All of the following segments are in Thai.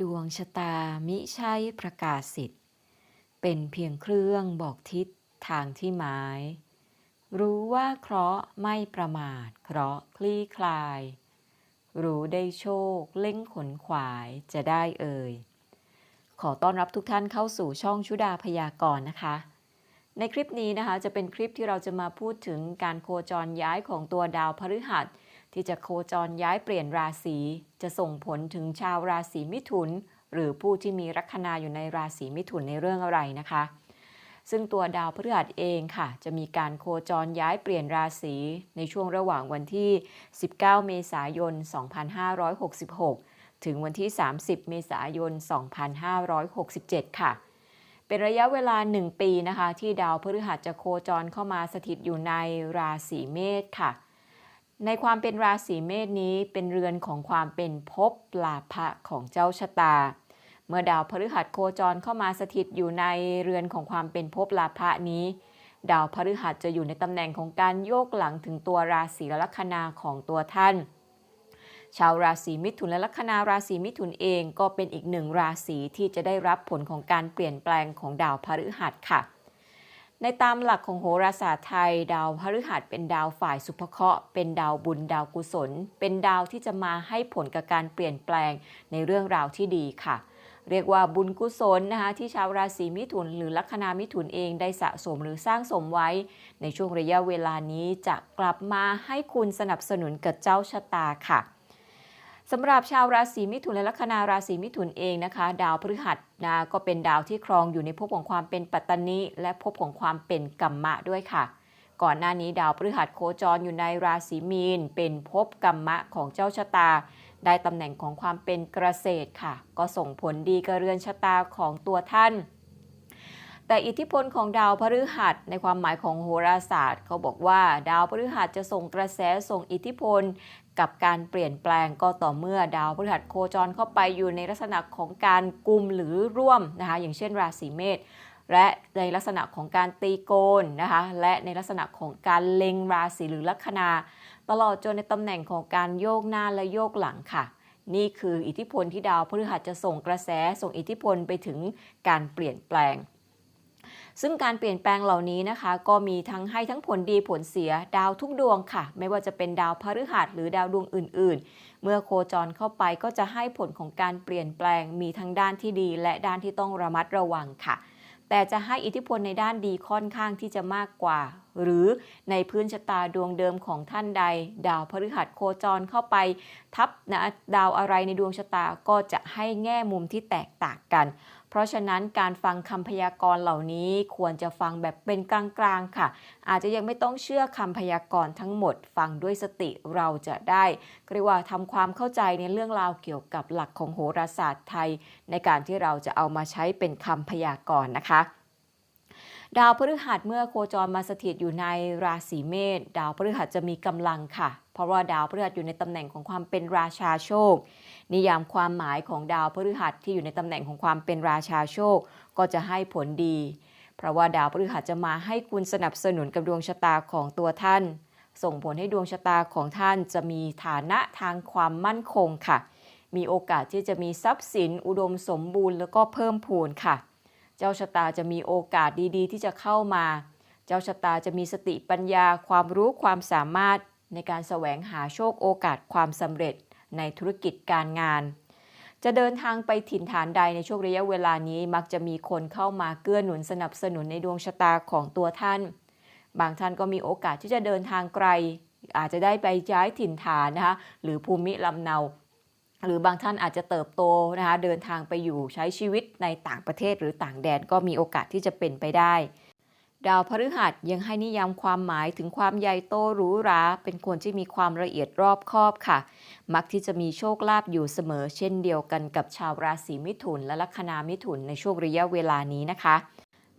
ดวงชะตามิใช่ประกาศสิทธิ์เป็นเพียงเครื่องบอกทิศทางที่หมาย รู้ว่าเคราะห์ไม่ประมาทเคราะห์คลี่คลาย รู้ได้โชคเล่งขนขวายจะได้เอ่ย ขอต้อนรับทุกท่านเข้าสู่ช่องชุดาพยากรณ์นะคะ ในคลิปนี้นะคะจะเป็นคลิปที่เราจะมาพูดถึงการโคจรย้ายของตัวดาวพฤหัส ที่จะโคจรย้ายเปลี่ยนราศี จะส่งผลถึงชาวราศีมิถุน หรือผู้ที่มีลัคนาอยู่ในราศีมิถุนในเรื่องอะไรนะคะ ซึ่งตัวดาวพฤหัสเองค่ะ จะมีการโคจรย้ายเปลี่ยนราศีในช่วงระหว่างวันที่ 19 เมษายน 2566 ถึงวันที่ 30 เมษายน 2567 ค่ะเป็นระยะเวลา 1 ปีนะคะ ที่ดาวพฤหัสจะโคจรเข้ามาสถิตอยู่ในราศีเมษค่ะ ในความเป็นราศีเมษนี้เป็นเรือนของความเป็นภพลาภะของเจ้าชะตา เมื่อดาวพฤหัสโคจรเข้ามาสถิตอยู่ในเรือนของความเป็นภพลาภะนี้ ดาวพฤหัสจะอยู่ในตำแหน่งของการโยกหลังถึงตัวราศีและลัคนาของตัวท่าน ชาวราศีมิถุนและลัคนาราศีมิถุนเองก็เป็นอีกหนึ่งราศีที่จะได้รับผลของการเปลี่ยนแปลงของดาวพฤหัสค่ะ ในตามหลักของโหราศาสตร์ไทย ดาวพฤหัสเป็นดาวฝ่ายสุภเคราะห์เป็นดาวบุญดาวกุศล เป็นดาวที่จะมาให้ผลกับการเปลี่ยนแปลงในเรื่องราวที่ดีค่ะ เรียกว่าบุญกุศลนะคะที่ชาวราศีมิถุน หรือลัคนามิถุนเองได้สะสมหรือสร้างสมไว้ ในช่วงระยะเวลานี้จะกลับมาให้คุณสนับสนุนกับเจ้าชะตาค่ะ สำหรับชาวราศีมิถุนและลัคนาราศีมิถุนเองนะคะ ดาวพฤหัสนะก็เป็นดาวที่ครองอยู่ในภพของความเป็นปัตตานิและภพของความเป็นกัมมะด้วยค่ะ ก่อนหน้านี้ดาวพฤหัสโคจรอยู่ในราศีมีน เป็นภพกัมมะของเจ้าชะตา ได้ตำแหน่งของความเป็นเกษตรค่ะ ก็ส่งผลดีกับเรือนชะตาของตัวท่าน แต่อิทธิพลของดาวพฤหัสในความหมายของโหราศาสตร์ เขาบอกว่าดาวพฤหัสจะส่งกระแสส่งอิทธิพล กับการเปลี่ยนแปลงก็ต่อเมื่อดาวพฤหัสโคจรเข้าไปอยู่ในลักษณะของการกลุ่มหรือร่วมนะคะอย่างเช่นราศีเมษและในลักษณะของการตีโกนนะคะและในลักษณะของการเล็งราศีหรือลัคนา ตลอดจนในตำแหน่งของการโยกหน้าและโยกหลังค่ะ นี่คืออิทธิพลที่ดาวพฤหัสจะส่งกระแสส่งอิทธิพลไปถึงการเปลี่ยนแปลง ซึ่งการเปลี่ยนแปลงเหล่านี้นะคะ ก็มีทั้งให้ทั้งผลดีผลเสียดาวทุกดวงค่ะ ไม่ว่าจะเป็นดาวพฤหัสหรือดาวดวงอื่น ๆ เมื่อโคจรเข้าไปก็จะให้ผลของการเปลี่ยนแปลงมีทั้งด้านที่ดี และด้านที่ต้องระมัดระวังค่ะ แต่จะให้อิทธิพลในด้านดีค่อนข้างที่จะมากกว่า หรือในพื้นชะตาดวงเดิมของท่านใด ดาวพฤหัสโคจรเข้าไป ทับนะดาวอะไรในดวงชะตาก็จะให้แง่มุมที่แตกต่างกัน เพราะฉะนั้นการฟังคำพยากรณ์เหล่านี้ควรจะฟังแบบเป็นกลางๆค่ะ อาจจะยังไม่ต้องเชื่อคำพยากรณ์ทั้งหมด ฟังด้วยสติเราจะได้เรียกว่าทำความเข้าใจในเรื่องราวเกี่ยวกับหลักของโหราศาสตร์ไทย ในการที่เราจะเอามาใช้เป็นคำพยากรณ์นะคะ ดาวพฤหัสเมื่อโคจรมาสถิตอยู่ในราศีเมษดาวพฤหัสจะมีกำลังค่ะ เพราะว่าดาวพฤหัสอยู่ในตำแหน่งของความเป็นราชาโชค นิยามความหมายของดาวพฤหัสที่อยู่ในตำแหน่งของความเป็นราชาโชค ก็จะให้ผลดี เพราะว่าดาวพฤหัสจะมาให้คุณสนับสนุนกับดวงชะตาของตัวท่าน ส่งผลให้ดวงชะตาของท่านจะมีฐานะทางความมั่นคงค่ะ มีโอกาสที่จะมีทรัพย์สินอุดมสมบูรณ์แล้วก็เพิ่มพูนค่ะ จ้าชะตาจะมีโอกาสดีๆ ที่จะเข้ามา เจ้าชะตาจะมีสติปัญญาความรู้ความสามารถในการแสวงหาโชคโอกาสความสำเร็จในธุรกิจการงาน จะเดินทางไปถิ่นฐานใดในช่วงระยะเวลานี้มักจะมีคนเข้ามาเกื้อหนุนสนับสนุนในดวงชะตาของตัวท่าน บางท่านก็มีโอกาสที่จะเดินทางไกล อาจจะได้ไปย้ายถิ่นฐานนะคะหรือภูมิลำเนา หรือบางท่านอาจจะเติบโตนะคะเดินทางไปอยู่ใช้ชีวิตในต่างประเทศหรือต่างแดนก็มีโอกาสที่จะเป็นไปได้ ดาวพฤหัสยังให้นิยามความหมายถึงความใหญ่โตหรูหรา เป็นคนที่มีความละเอียดรอบคอบค่ะ มักที่จะมีโชคลาภอยู่เสมอ เช่นเดียวกันกับชาวราศีมิถุน และลัคนามิถุนในช่วงระยะเวลานี้นะคะ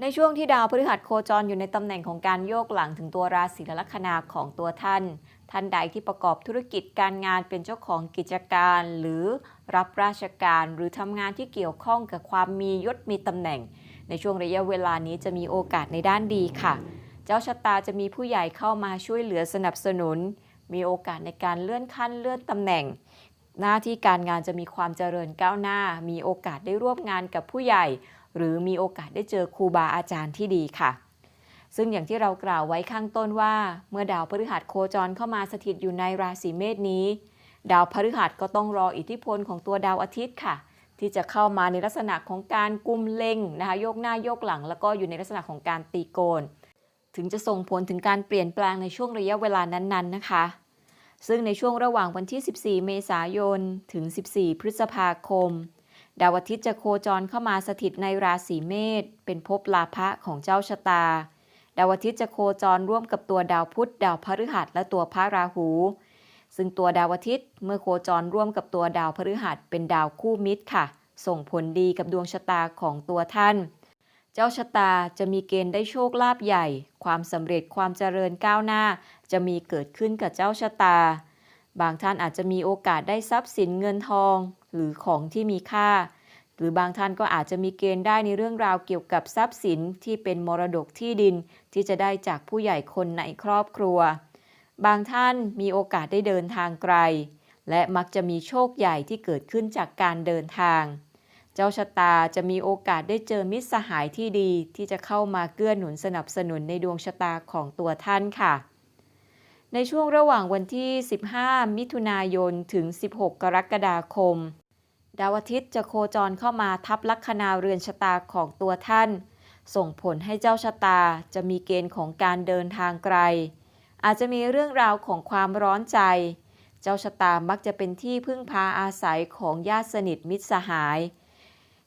ในช่วงที่ดาวพฤหัสโคจรอยู่ในตำแหน่งของการโยกหลังถึงตัวราศีและลัคนาของตัวท่าน ท่านใดที่ประกอบธุรกิจการงานเป็นเจ้าของกิจการ หรือรับราชการหรือทำงานที่เกี่ยวข้องกับความมียศมีตำแหน่ง ในช่วงระยะเวลานี้จะมีโอกาสในด้านดีค่ะ เจ้าชะตาจะมีผู้ใหญ่เข้ามาช่วยเหลือสนับสนุน มีโอกาสในการเลื่อนขั้นเลื่อนตำแหน่ง หน้าที่การงานจะมีความเจริญก้าวหน้า มีโอกาสได้ร่วมงานกับผู้ใหญ่ หรือมีโอกาสได้เจอครูบาอาจารย์ที่ดีค่ะ ซึ่งอย่างที่เรากล่าวไว้ข้างต้นว่า เมื่อดาวพฤหัสโคจรเข้ามาสถิตอยู่ในราศีเมษนี้ ดาวพฤหัสก็ต้องรออิทธิพลของตัวดาวอาทิตย์ค่ะ ที่จะเข้ามาในลักษณะของการกุมเล็งนะคะโยกหน้าโยกหลัง แล้วก็อยู่ในลักษณะของการตีโกน ถึงจะส่งผลถึงการเปลี่ยนแปลงในช่วงระยะเวลานั้นๆ นะคะ ซึ่งในช่วงระหว่างวันที่ 14 เมษายนถึง 14 พฤษภาคมดาวอาทิตย์จะโคจรเข้ามาสถิตในราศีเมษเป็นภพลาภะของเจ้าชะตา ดาวอาทิตย์จะโคจรร่วมกับตัวดาวพุธดาวพฤหัสและตัวพระราหู ซึ่งตัวดาวอาทิตย์เมื่อโคจรร่วมกับตัวดาวพฤหัสเป็นดาวคู่มิตรค่ะ ส่งผลดีกับดวงชะตาของตัวท่าน เจ้าชะตาจะมีเกณฑ์ได้โชคลาภใหญ่ ความสำเร็จความเจริญก้าวหน้า จะมีเกิดขึ้นกับเจ้าชะตา บางท่านอาจจะมีโอกาสได้ทรัพย์สินเงินทอง หรือของที่มีค่า หรือบางท่านก็อาจจะมีเกณฑ์ได้ในเรื่องราวเกี่ยวกับทรัพย์สินที่เป็นมรดกที่ดินที่จะได้จากผู้ใหญ่คนในครอบครัว บางท่านมีโอกาสได้เดินทางไกล และมักจะมีโชคใหญ่ที่เกิดขึ้นจากการเดินทาง เจ้าชะตาจะมีโอกาสได้เจอมิตรสหายที่ดีที่จะเข้ามาเกื้อหนุนสนับสนุนในดวงชะตาของตัวท่านค่ะในช่วงระหว่างวันที่ 15 มิถุนายน ถึง 16 กรกฎาคม ดาวอาทิตย์จะโคจรเข้ามาทับลัคนาเรือนชะตาของตัวท่าน ส่งผลให้เจ้าชะตาจะมีเกณฑ์ของการเดินทางไกล อาจจะมีเรื่องราวของความร้อนใจ เจ้าชะตามักจะเป็นที่พึ่งพาอาศัยของญาติสนิทมิตรสหาย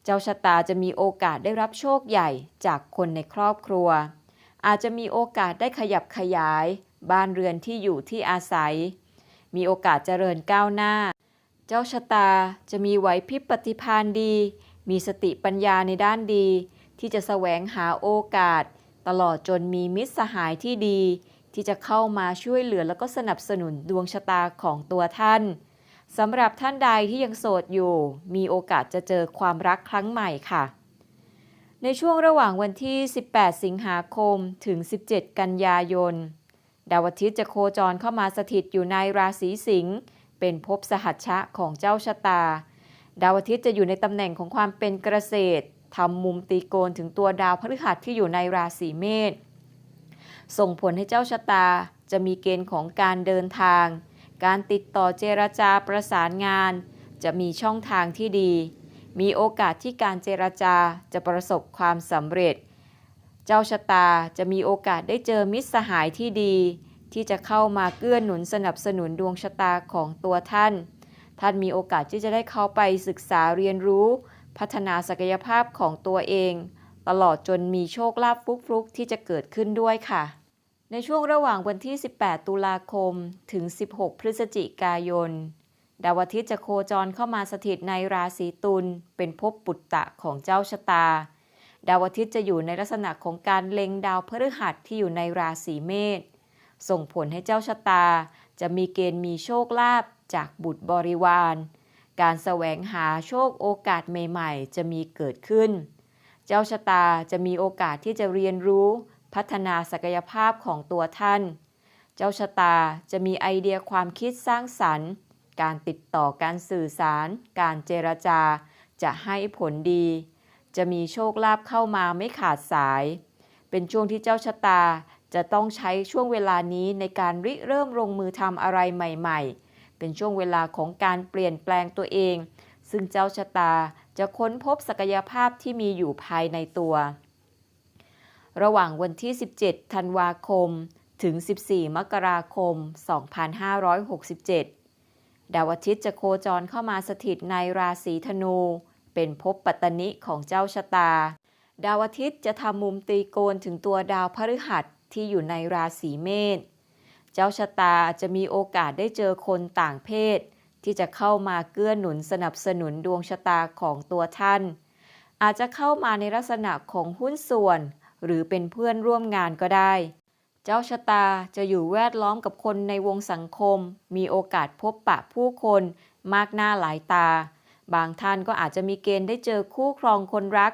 เจ้าชะตาจะมีโอกาสได้รับโชคใหญ่จากคนในครอบครัว อาจจะมีโอกาสได้ขยับขยาย บ้านเรือนที่อยู่ที่อาศัย มีโอกาสเจริญก้าวหน้า เจ้าชะตาจะมีไหวพริบปฏิภาณดี มีสติปัญญาในด้านดี ที่จะแสวงหาโอกาส ตลอดจนมีมิตรสหายที่ดี ที่จะเข้ามาช่วยเหลือแล้วก็สนับสนุนดวงชะตาของตัวท่านสำหรับท่านใดที่ยังโสดอยู่ มีโอกาสจะเจอความรักครั้งใหม่ค่ะ ในช่วงระหว่างวันที่ 18 สิงหาคมถึง 17 กันยายน ดาวอาทิตย์จะโคจรเข้ามาสถิตอยู่ในราศีสิงห์ เป็นภพสหัชชะของเจ้าชะตา ดาวอาทิตย์จะอยู่ในตำแหน่งของความเป็นเกษตรทำมุมตีโกนถึงตัวดาวพฤหัสที่อยู่ในราศีเมษส่งผลให้เจ้าชะตาจะมีเกณฑ์ของการเดินทาง การติดต่อเจรจาประสานงาน จะมีช่องทางที่ดี มีโอกาสที่การเจรจาจะประสบความสำเร็จ เจ้าชะตาจะมีโอกาสได้เจอมิตรสหายที่ดี ที่จะเข้ามาเกื้อหนุนสนับสนุนดวงชะตาของตัวท่าน ท่านมีโอกาสที่จะได้เข้าไปศึกษาเรียนรู้ พัฒนาศักยภาพของตัวเอง ตลอดจนมีโชคลาภฟลุกๆที่จะเกิดขึ้นด้วยค่ะ ในช่วงระหว่างวันที่ 18 ตุลาคม ถึง 16 พฤศจิกายน ดาวอาทิตย์จะโคจรเข้ามาสถิตในราศีตุล เป็นภพปุตตะของเจ้าชะตา ดาวอาทิตย์จะอยู่ในลักษณะของการเล็งดาวพฤหัสที่อยู่ในราศีเมษ ส่งผลให้เจ้าชะตา จะมีเกณฑ์มีโชคลาภจากบุตรบริวาร การแสวงหาโชคโอกาสใหม่ๆ จะมีเกิดขึ้น เจ้าชะตาจะมีโอกาสที่จะเรียนรู้พัฒนาศักยภาพของตัวท่าน เจ้าชะตาจะมีไอเดียความคิดสร้างสรรค์ การติดต่อการสื่อสาร การเจรจา จะให้ผลดี จะมีโชคลาภเข้ามาไม่ขาดสาย เป็นช่วงที่เจ้าชะตา จะต้องใช้ช่วงเวลานี้ในการริเริ่มลงมือทำอะไรใหม่ๆ เป็นช่วงเวลาของการเปลี่ยนแปลงตัวเอง ซึ่งเจ้าชะตาจะค้นพบศักยภาพที่มีอยู่ภายในตัว ระหว่างวันที่ 17 ธันวาคม ถึง 14 มกราคม 2567 ดาวอาทิตย์จะโคจรเข้ามาสถิตในราศีธนู เป็นภพปัตตนิของเจ้าชะตา ดาวอาทิตย์จะทำมุมตีโกนถึงตัวดาวพฤหัส ที่อยู่ในราศีเมษ เจ้าชะตาจะมีโอกาสได้เจอคนต่างเพศ ที่จะเข้ามาเกื้อหนุนสนับสนุนดวงชะตาของตัวท่าน อาจจะเข้ามาในลักษณะของหุ้นส่วน หรือเป็นเพื่อนร่วมงานก็ได้ เจ้าชะตาจะอยู่แวดล้อมกับคนในวงสังคม มีโอกาสพบปะผู้คนมากหน้าหลายตา บางท่านก็อาจจะมีเกณฑ์ได้เจอคู่ครองคนรัก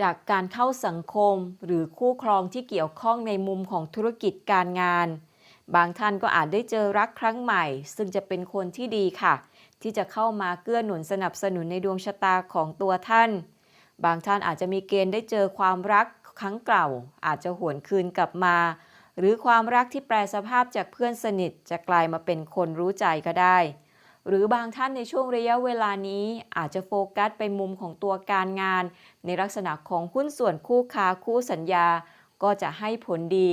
จากการเข้าสังคมหรือคู่ครองที่เกี่ยวข้องในมุมของธุรกิจการงาน บางท่านก็อาจได้เจอรักครั้งใหม่ ซึ่งจะเป็นคนที่ดีค่ะ ที่จะเข้ามาเกื้อหนุนสนับสนุนในดวงชะตาของตัวท่าน บางท่านอาจจะมีเกณฑ์ได้เจอความรักครั้งเก่า อาจจะหวนคืนกลับมา หรือความรักที่แปลสภาพจากเพื่อนสนิทจะกลายมาเป็นคนรู้ใจก็ได้ หรือบางท่านในช่วงระยะเวลานี้อาจจะโฟกัสไปมุมของตัวการงาน ในลักษณะของหุ้นส่วนคู่ค้าคู่สัญญา ก็จะให้ผลดี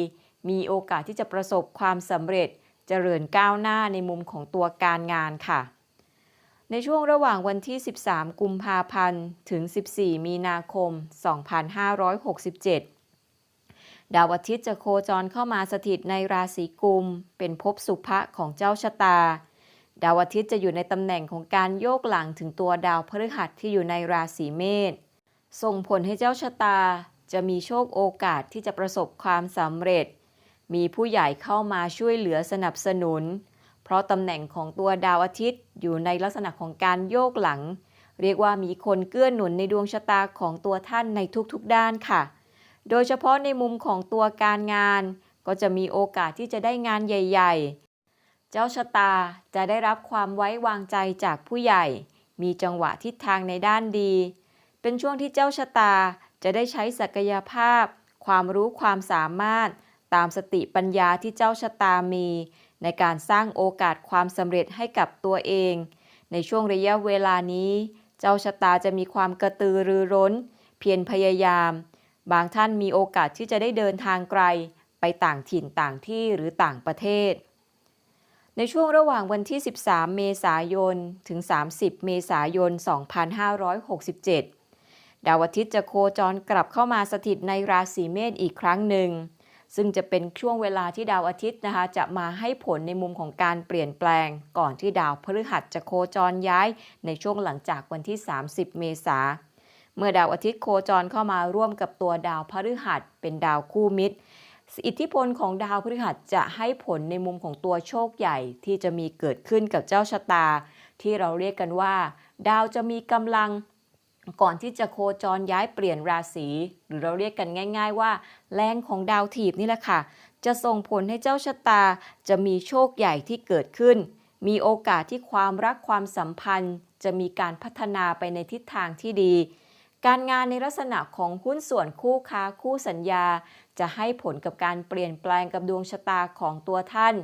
มีโอกาสที่จะประสบความสำเร็จเจริญก้าวหน้าในมุมของตัวการงานค่ะ ในช่วงระหว่างวันที่ 13 กุมภาพันธ์ ถึง 14 มีนาคม 2567 ดาวอาทิตย์จะโคจรเข้ามาสถิตในราศีกุม เป็นภพสุภะของเจ้าชะตา ดาวอาทิตย์จะอยู่ในตำแหน่งของการโยกหลังถึงตัวดาวพฤหัสที่อยู่ในราศีเมษ ส่งผลให้เจ้าชะตา จะมีโชคโอกาสที่จะประสบความสำเร็จ มีผู้ใหญ่เข้ามาช่วยเหลือสนับสนุน เพราะตำแหน่งของตัวดาวอาทิตย์อยู่ในลักษณะของการโยกหลัง เรียกว่ามีคนเกื้อหนุนในดวงชะตาของตัวท่านในทุกๆด้านค่ะ โดยเฉพาะในมุมของตัวการงาน ก็จะมีโอกาสที่จะได้งานใหญ่ๆ เจ้าชะตาจะได้รับความไว้วางใจจากผู้ใหญ่ มีจังหวะทิศทางในด้านดี เป็นช่วงที่เจ้าชะตาจะได้ใช้ศักยภาพ ความรู้ความสามารถ ตามสติปัญญาที่เจ้าชะตามี ในการสร้างโอกาสความสำเร็จให้กับตัวเอง ในช่วงระยะเวลานี้ เจ้าชะตาจะมีความกระตือรือร้น เพียรพยายาม บางท่านมีโอกาสที่จะได้เดินทางไกล ไปต่างถิ่นต่างที่หรือต่างประเทศ ในช่วงระหว่างวันที่ 13 เมษายน ถึง 30 เมษายน 2567 ดาวอาทิตย์จะโคจรกลับเข้ามาสถิตในราศีเมษอีกครั้งหนึ่ง ซึ่งจะเป็นช่วงเวลาที่ดาวอาทิตย์นะคะจะมาให้ผลในมุมของการเปลี่ยนแปลง ก่อนที่ดาวพฤหัสจะโคจรย้าย ในช่วงหลังจากวันที่ 30 เมษา เมื่อดาวอาทิตย์โคจรเข้ามาร่วมกับตัวดาวพฤหัสเป็นดาวคู่มิตร อิทธิพลของดาวพฤหัสจะให้ผลในมุมของตัวโชคใหญ่ที่จะมีเกิดขึ้นกับเจ้าชะตา ที่เราเรียกกันว่า ดาวจะมีกำลังก่อนที่จะโคจรย้ายเปลี่ยนราศี หรือเราเรียกกันง่าย ๆ ว่า แรงของดาวถีบนี่แหละค่ะ จะส่งผลให้เจ้าชะตาจะมีโชคใหญ่ที่เกิดขึ้น มีโอกาสที่ความรักความสัมพันธ์ จะมีการพัฒนาไปในทิศทางที่ดี การงานในลักษณะของหุ้นส่วนคู่ค้าคู่สัญญา จะให้ผลกับการเปลี่ยนแปลงกับดวงชะตาของตัวท่าน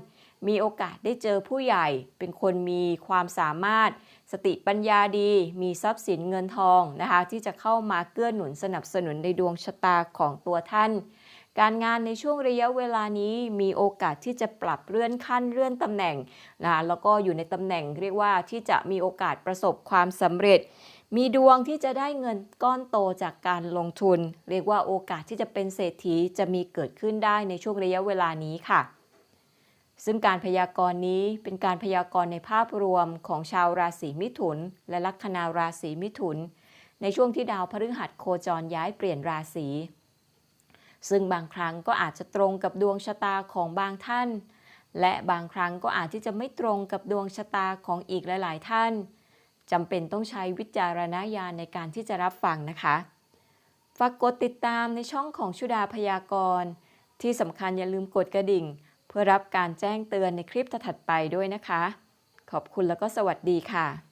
มีโอกาสได้เจอผู้ใหญ่ เป็นคนมีความสามารถ สติปัญญาดี มีทรัพย์สินเงินทองนะคะที่จะเข้ามาเกื้อหนุนสนับสนุนในดวงชะตาของตัวท่าน การงานในช่วงระยะเวลานี้มีโอกาสที่จะปรับเลื่อนขั้นเลื่อนตำแหน่งนะคะแล้วก็อยู่ในตำแหน่งเรียกว่าที่จะมีโอกาสประสบความสำเร็จ มีดวงที่จะได้เงินก้อนโตจากการลงทุน เรียกว่าโอกาสที่จะเป็นเศรษฐีจะมีเกิดขึ้นได้ในช่วงระยะเวลานี้ค่ะ ซึ่งการพยากรณ์นี้เป็นการพยากรณ์ในภาพรวมของชาวราศีมิถุน และลัคนาราศีมิถุน ในช่วงที่ดาวพฤหัสโคจรย้ายเปลี่ยนราศีซึ่งบางครั้งก็อาจจะตรงกับดวงชะตาของบางท่าน และบางครั้งก็อาจที่จะไม่ตรงกับดวงชะตาของอีกหลาย ๆ ท่าน จำเป็นต้องใช้วิจารณญาณในการที่จะรับฟังนะคะ ฝากกดติดตามในช่องของชุดาพยากรณ์ ที่สำคัญอย่าลืมกดกระดิ่ง เพื่อรับการแจ้งเตือนในคลิปถัดไปด้วยนะคะ ขอบคุณแล้วก็สวัสดีค่ะ